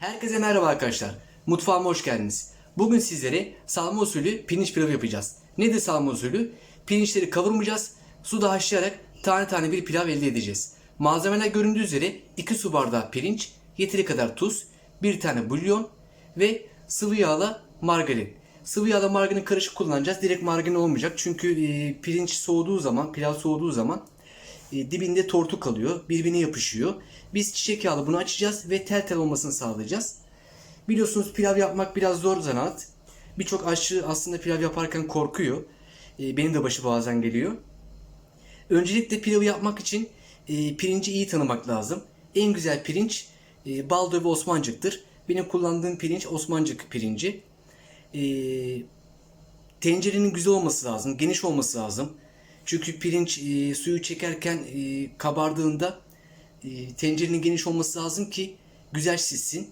Herkese merhaba arkadaşlar. Mutfağıma hoş geldiniz. Bugün sizlere salma usulü pirinç pilavı yapacağız. Nedir salma usulü? Pirinçleri kavurmayacağız. Suda haşlayarak tane tane bir pilav elde edeceğiz. Malzemeler göründüğü üzere 2 su bardağı pirinç, yeteri kadar tuz, 1 tane bulyon ve sıvı yağla margarin. Sıvı yağla margarin karışık kullanacağız. Direkt margarin olmayacak. Çünkü pirinç soğuduğu zaman, pilav soğuduğu zaman e, dibinde tortu kalıyor. Birbirine yapışıyor. Biz çiçek yağlı bunu açacağız ve tel tel olmasını sağlayacağız. Biliyorsunuz pilav yapmak biraz zor zanaat. Birçok aşçı aslında pilav yaparken korkuyor. E, benim de başı bazen geliyor. Öncelikle pilavı yapmak için e, pirinci iyi tanımak lazım. En güzel pirinç baldo ve osmancıktır. Benim kullandığım pirinç osmancık pirinci. Tencerenin güzel olması lazım, geniş olması lazım. Çünkü pirinç e, suyu çekerken e, kabardığında e, tencerenin geniş olması lazım ki güzel şişsin,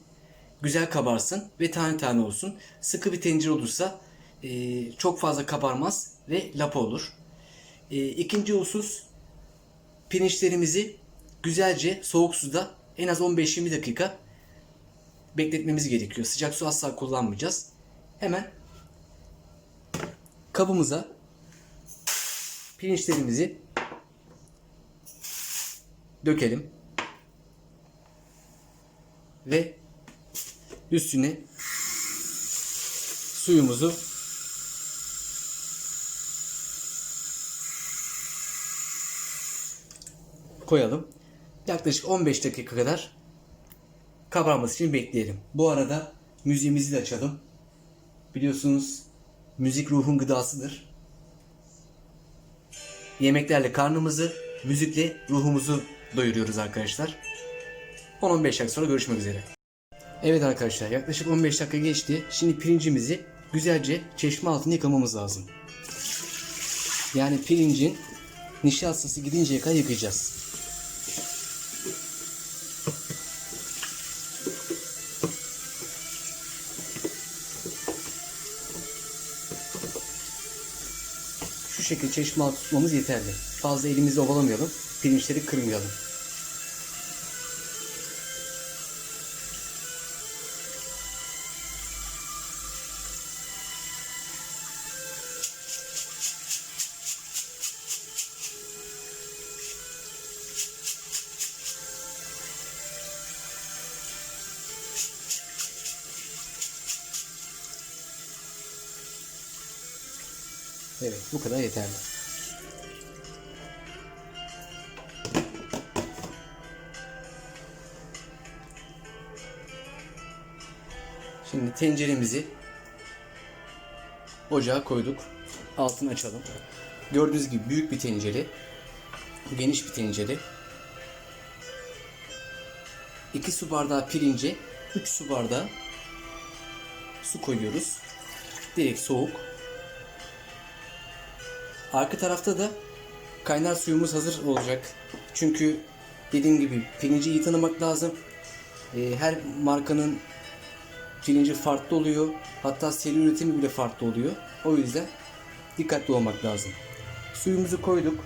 güzel kabarsın ve tane tane olsun. Sıkı bir tencere olursa e, çok fazla kabarmaz ve lapa olur. E, ikinci husus pirinçlerimizi güzelce soğuk suda en az 15-20 dakika bekletmemiz gerekiyor. Sıcak su asla kullanmayacağız. Hemen kabımıza pirinçlerimizi dökelim. Ve üstüne suyumuzu koyalım. Yaklaşık 15 dakika kadar kabarması için bekleyelim. Bu arada müziğimizi de açalım. Biliyorsunuz müzik ruhun gıdasıdır. Yemeklerle karnımızı, müzikle ruhumuzu doyuruyoruz arkadaşlar. 10-15 dakika sonra görüşmek üzere. Evet arkadaşlar yaklaşık 15 dakika geçti. Şimdi pirincimizi güzelce çeşme altında yıkamamız lazım. Yani pirincin nişastası gidinceye kadar yıkayacağız. Şekilde çeşme altı tutmamız yeterli. Fazla elimizle ovalamayalım. Pirinçleri kırmayalım. Evet bu kadar yeterli. Şimdi tenceremizi ocağa koyduk. Altını açalım. Gördüğünüz gibi büyük bir tencere. Geniş bir tencere. 2 su bardağı pirince 3 su bardağı su koyuyoruz. Direkt soğuk. Arka tarafta da kaynar suyumuz hazır olacak. Çünkü dediğim gibi pirinci iyi tanımak lazım. Ee, her markanın pirinci farklı oluyor. Hatta seri üretimi bile farklı oluyor. O yüzden dikkatli olmak lazım. Suyumuzu koyduk.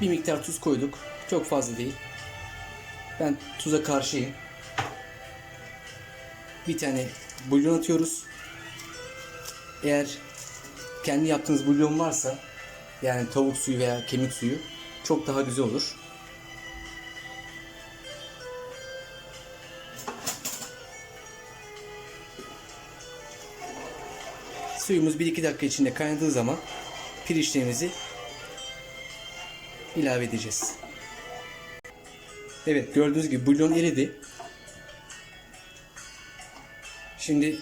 Bir miktar tuz koyduk. Çok fazla değil. Ben tuza karşıyım. Bir tane bulyon atıyoruz. Eğer kendi yaptığınız bulyon varsa yani tavuk suyu veya kemik suyu çok daha güzel olur. Suyumuz 1-2 dakika içinde kaynadığı zaman pirinçlerimizi ilave edeceğiz. Evet gördüğünüz gibi bulyon eridi. Şimdi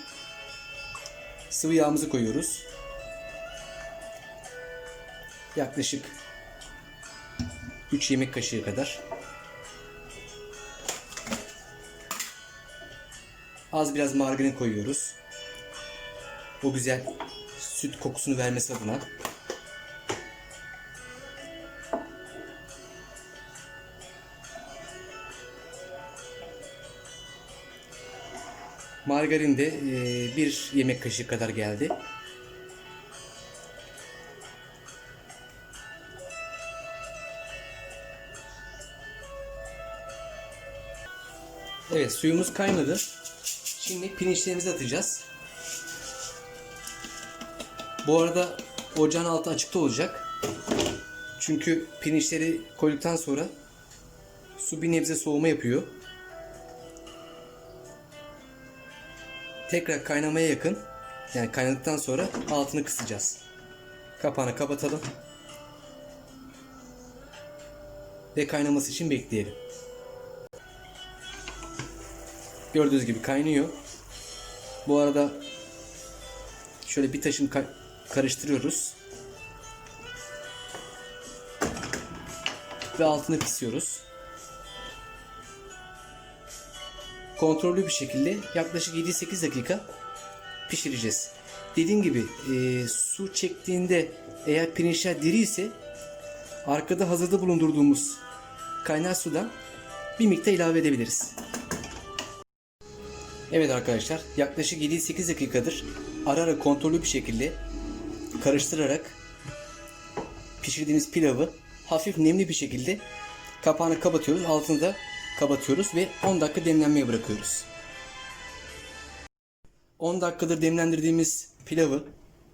sıvı yağımızı koyuyoruz. Yaklaşık 3 yemek kaşığı kadar. Az biraz margarin koyuyoruz. O güzel süt kokusunu vermesi adına. Margarin de bir yemek kaşığı kadar geldi. Evet suyumuz kaynadı. Şimdi pirinçlerimizi atacağız. Bu arada ocağın altı açıkta olacak. Çünkü pirinçleri koyduktan sonra su bir nebze soğuma yapıyor. Tekrar kaynamaya yakın yani kaynadıktan sonra altını kısacağız. Kapağını kapatalım. Ve kaynaması için bekleyelim. Gördüğünüz gibi kaynıyor. Bu arada şöyle bir taşın ka- karıştırıyoruz. Ve altını kısıyoruz. Kontrollü bir şekilde yaklaşık 7-8 dakika pişireceğiz. Dediğim gibi e, su çektiğinde eğer pirinçler diri ise arkada hazırda bulundurduğumuz kaynar sudan bir miktar ilave edebiliriz. Evet arkadaşlar yaklaşık 7-8 dakikadır ara ara kontrollü bir şekilde karıştırarak pişirdiğimiz pilavı hafif nemli bir şekilde kapağını kapatıyoruz. Altını da kapatıyoruz ve 10 dakika demlenmeye bırakıyoruz. 10 dakikadır demlendirdiğimiz pilavı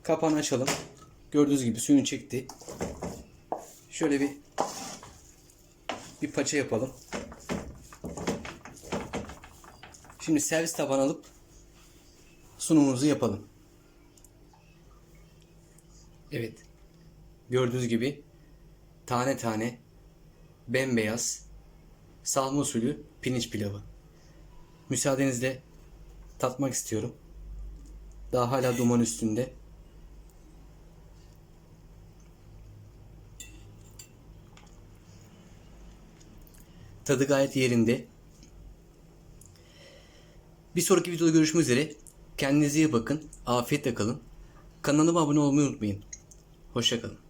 kapağını açalım. Gördüğünüz gibi suyunu çekti. Şöyle bir bir paça yapalım. Şimdi servis tabağına alıp sunumumuzu yapalım. Evet. Gördüğünüz gibi tane tane bembeyaz salma usulü pirinç pilavı. Müsaadenizle tatmak istiyorum. Daha hala duman üstünde. Tadı gayet yerinde. Bir sonraki videoda görüşmek üzere. Kendinize iyi bakın. Afiyetle kalın. Kanalıma abone olmayı unutmayın. Hoşçakalın.